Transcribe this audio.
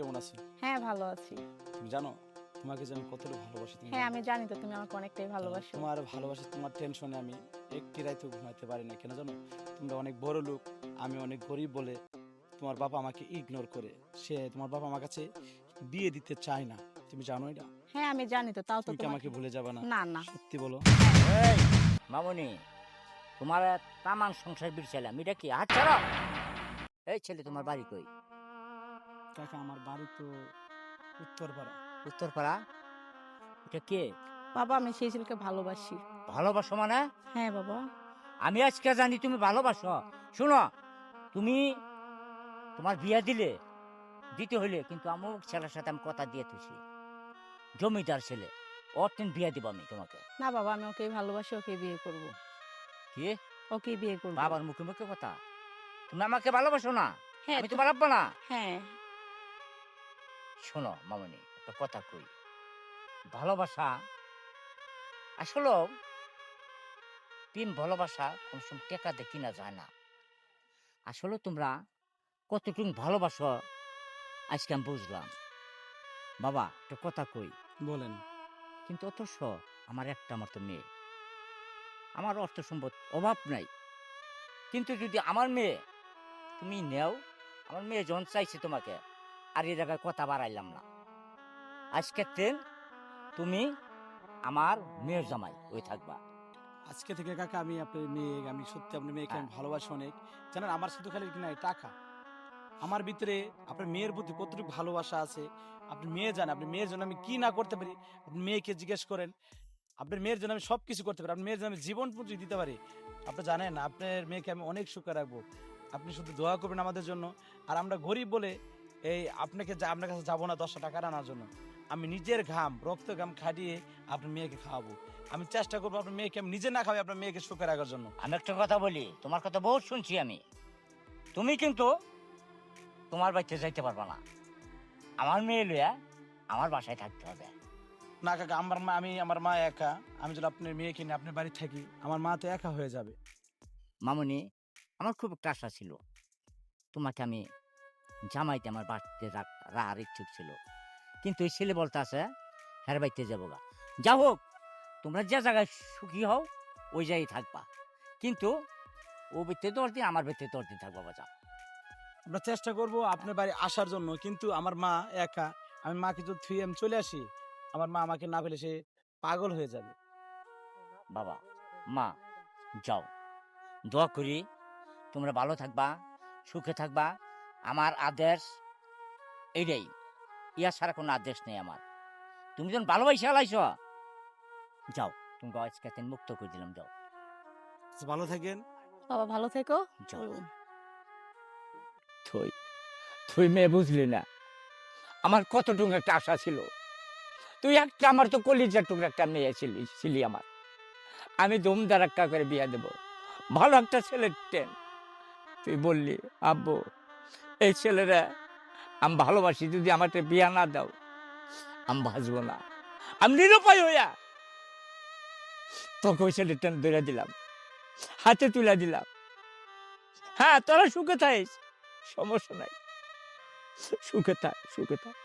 কেমন আছি? হ্যাঁ ভালো আছি। তুমি জানো তোমাকে যে আমি কতটা ভালোবাসি তুমি হ্যাঁ আমি জানি তো তুমি আমাকে অনেকটাই ভালোবাসো। তোমার ভালোবাসি তোমার টেনশনে আমি একটি রাইতে ঘুমাতে পারি না কেন জানো? তোমরা অনেক বড় লোক আমি অনেক গরিব বলে তোমার বাবা আমাকে ইগনোর করে। সে তোমার বাবা আমার কাছে বিয়ে দিতে চায় না। তুমি জানো এটা? হ্যাঁ আমি জানি তো তাও তো তুমি কি আমাকে ভুলে যাবে না? না না। সত্যি বলো। এই মামনি তোমার তামান সংসার বিরছিলাম এটা কি? হাত ছাড়ো এই ছেলে তোমার বাড়ি কই? কাকা আমার বাড়ি তো উত্তরপাড়া। উত্তরপাড়া? এটা কে? বাবা আমি সেই ছেলেকে ভালোবাসি। ভালোবাসো মানে? হ্যাঁ বাবা। আমি আজকে জানি তুমি ভালোবাসো। শুনো তুমি তোমার বিয়া দিলে দিতে হইলে কিন্তু আমার ছেলের সাথে আমি কথা দিয়ে তুছি জমিদার ছেলে ওর তিন বিয়া দিব আমি তোমাকে। না বাবা আমি ওকে ভালোবাসি ওকে বিয়ে করব। কি? ওকে বিয়ে করব। বাবার মুখে মুখে কথা? তুমি আমাকে ভালোবাসো না? হ্যাঁ আমি তো- তোমার আব্বা না? হ্যাঁ। শোনো মামনি একটা কথা কই। ভালোবাসা আসলে প্রেম ভালোবাসা কোন সময় টেকাতে কিনা যায় না। আসলে তোমরা কতটুকু ভালোবাসো আজকে আমি বুঝলাম। বাবা একটা কথা কই। বলেন। কিন্তু অথচ আমার একটা আমার তো মেয়ে। আমার অর্থ সম্পদ অভাব নাই। কিন্তু যদি আমার মেয়ে তুমি নেও আমার মেয়ে যখন চাইছে তোমাকে আর এই জায়গায় কথা বাড়াইলাম না। আজকের দিন তুমি আমার মেয়ের জামাই হয়ে থাকবা। আজকে থেকে কাকা আমি আপনার মেয়ে আমি সত্যি আপনার মেয়েকে আমি হ্যাঁ। ভালোবাসি অনেক। জানেন আমার শুধু খালি নাই টাকা। আমার ভিতরে আপনার মেয়ের প্রতি কতটুকু ভালোবাসা আছে আপনি মেয়ে জানেন আপনি মেয়ের জন্য আমি কি না করতে পারি আপনি মেয়েকে জিজ্ঞেস করেন। আপনার মেয়ের জন্য আমি সব কিছু করতে পারি আপনার মেয়ের জন্য আমি জীবন পুঁজি দিতে পারি। আপনি জানেন আপনার মেয়েকে আমি অনেক সুখে রাখব। আপনি শুধু দোয়া করবেন আমাদের জন্য। আর আমরা গরিব বলে এই আপনাকে যা- আপনার কাছে যাব না দশটা টাকা আনার জন্য। আমি নিজের ঘাম রক্ত ঘাম খাটিয়ে আপনার মেয়েকে খাওয়াবো। আমি চেষ্টা করব আপনার মেয়েকে আমি নিজে না খাওয়াই আপনার মেয়েকে সুখে রাখার জন্য। আমি একটা কথা বলি তোমার কথা বহুত শুনছি আমি। তুমি কিন্তু তোমার বাড়িতে যাইতে পারবা না। আমার মেয়ে লইয়া আমার বাসায় থাকতে হবে। না কাকা আমার মা আমি আমার মা একা। আমি যদি আপনার মেয়েকে নিয়ে আপনার বাড়ি থাকি আমার মা তো একা হয়ে যাবে। মামনি আমার খুব একটা আশা ছিল। তোমাকে আমি জামাইতে আমার বাড়িতে রাখার ইচ্ছুক ছিল। কিন্তু এই ছেলে বলতে আছে হ্যার বাড়িতে যাব গা। যা হোক তোমরা যে জায়গায় সুখী হও ওই জায়গায় থাকবা। কিন্তু ও বেতে দশ দিন আমার বেতে দশ দিন থাকবা বাজা আমরা চেষ্টা করব আপনার বাড়ি আসার জন্য কিন্তু আমার মা একা। আমি মাকে যদি থুয়ে আমি চলে আসি আমার মা আমাকে না পেলে সে পাগল হয়ে যাবে। বাবা মা যাও। দোয়া করি তোমরা ভালো থাকবা সুখে থাকবা আমার আদেশ এইটাই। ইয়া ছাড়া কোনো আদেশ নেই আমার। তুমি যখন ভালোবাসে আলাইছ যাও তুমি আজকে দিন মুক্ত করে দিলাম যাও। তো ভালো থাকেন। বাবা ভালো থেকো। যাও। থই থই মেয়ে বুঝলি না? আমার কত কতটুকু একটা আশা ছিল? তুই একটা আমার তো কলিজার টুকরা একটা মেয়ে ছিলি ছিলি আমার। আমি ধুমধার একটা করে বিয়ে দেব। ভালো একটা ছেলের টেন। তুই বললি আব্বু এই ছেলেরা, আমি ভালোবাসি, যদি আমাকে বিয়া না দাও, আমি ভাসব না। আমি নিরুপায় হইয়া তোকে ওই ছেলেটা ধরে দিলাম, হাতে তুলে দিলাম। হ্যাঁ তোরা সুখে থাকিস, সমস্যা নাই। সুখে থাক সুখে থাক।